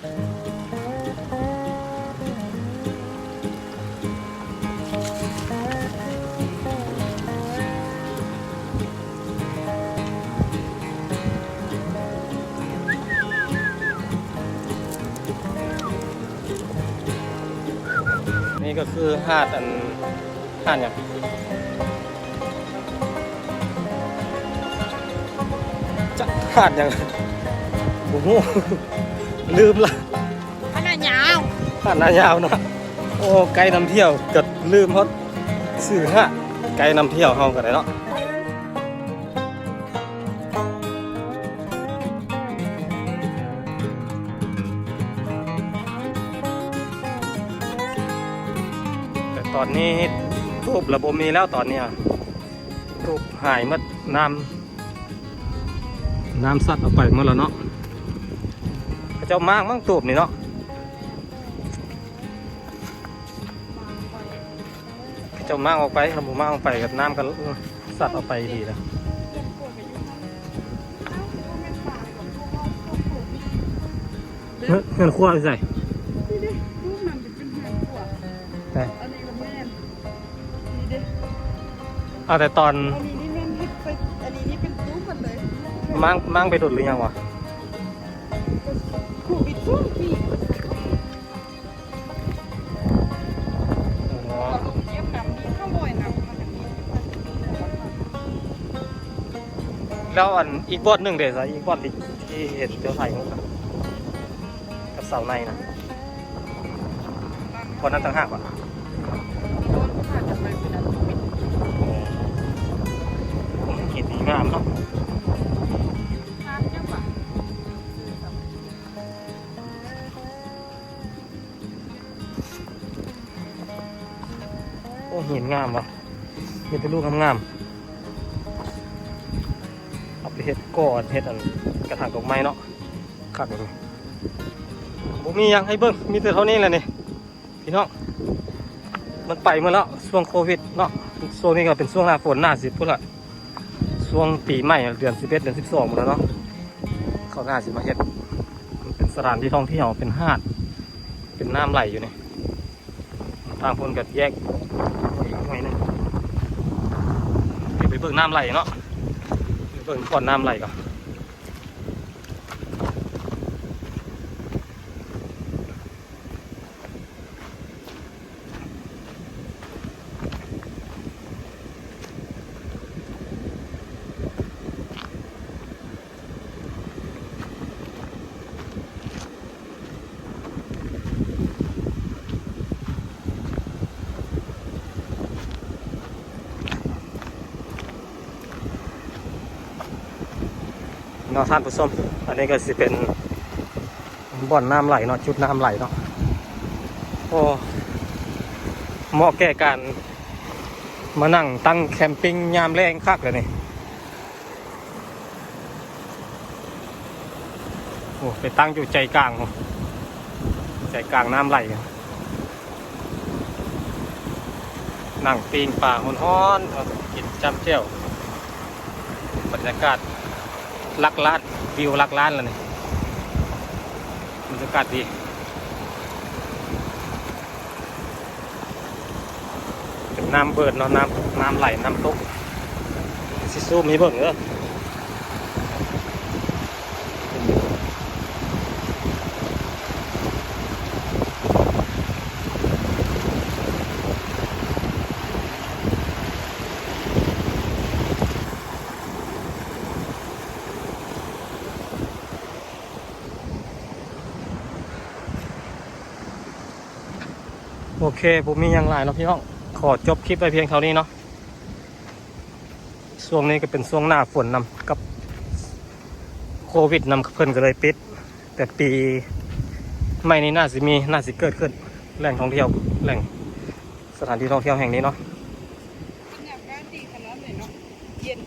นี่ก็คือหาดอันหาดอย่างจะหาดอย่างโอ้โห ลืมละขนาดยาวหาดนายาวเนาะโอ้ไกด์นำเที่ยวเกิดลืมเพราะสื่อหาดไกด์นำเที่ยวเฮากันเลยเนาะแต่ตอนนี้ทูบระบบมีแล้วตอนเนี้ยทูบหายหมดน้ำน้ำซัดเอาไปหมดแล้วเนาะพระ เจ้ามากมั่งตูบนี่เนาะพระเจ้ามากออกไปครับผมมากออกไปกับน้ำกันซัดเอาไปดีแล้วเฮ้ยเงินขั้วไปใส่นี่เด้รูปมันเป็นเป็นแมงขวดใช่อันนี้ก็แม่นนี่เด้เอาแต่ตอนอันนี้นี่แม่นเฮ็ดไปอันนี้นี่เป็นตู้หมดเลยมั่งมั่งไปดุดหรือยังวะ ขู่บิดช่วงปีอ๋อเราลงเยี่ยมน้ำนี้ข้าวบ่อยน้ำมันแบบนี้แล้วอันอีกบอดหนึ่งเดี๋ยวสิอีกบอดที่ที่เห็นเจ้าไทยมุกอะกับเสาในนะบอดนั้นต่างหากว่ะโดนผ่านจะไปเป็นอันปิดโอ้เขีดดีงามเนาะ เห็นงามว่ะมีแต่ลูกงามๆเอาไปเห็ดกอนเห็ดอันกระถางดอกไม้เนาะคักเลยผมมียังให้เบิ้งมีแต่เท่านี้แหละนี่พี่น้องมันไปเมื่อแล้วช่วงโควิดเนาะช่วงนี้ก็เป็นช่วงหน้าฝนหน้าสิพุ่นละช่วงปีใหม่เดือน11เอ็ดเดือน12หมดแล้วเนาะเขาหน้าสิมาเฮ็ดมันเป็นสถานที่ท่องเที่ยวเป็นหาด เป็นน้ำไหลอยู่นี่ทางพนกับแยกอีกหน่อยหนึง เบิ่งน้ำไหลเนาะเบิ่งก่อนน้ำไหลก่อน เนาะท่านผู้ชมอันนี้ก็สิเป็นบ่อนน้ำไหลเนาะจุดน้ำไหลเนาะโอ้เหมาะแก่การมานั่งตั้งแคมปิ้งยามแรงคักเลยนี่โอ้ไปตั้งอยู่ใจกลางใจกลางน้ำไหลนั่งปีงป่าหอนๆเอากินจำเจ้วบรรยากาศ ลักล้านวิวลักล้านแล้วนี่บรรยากาศดีน้ำเบิดเนาะน้ำน้ำไหลน้ำตกซิซูมีเบิ่งเออ โอเคผมมีอย่างไรเนาะพี่น้อง ขอจบคลิปไปเพียงเท่านี้เนาะช่วงนี้ก็เป็นช่วงหน้าฝนนำกับโควิดนำเพิ่นก็เลยปิด แต่ปีไม่นี้น่าสิมีน่าสิเกิดขึ้น แหล่งท่องเที่ยวแหล่งสถานที่ท่องเที่ยวแห่งนี้เนาะบรรยากาศดีขนาดไหนเนาะเย็น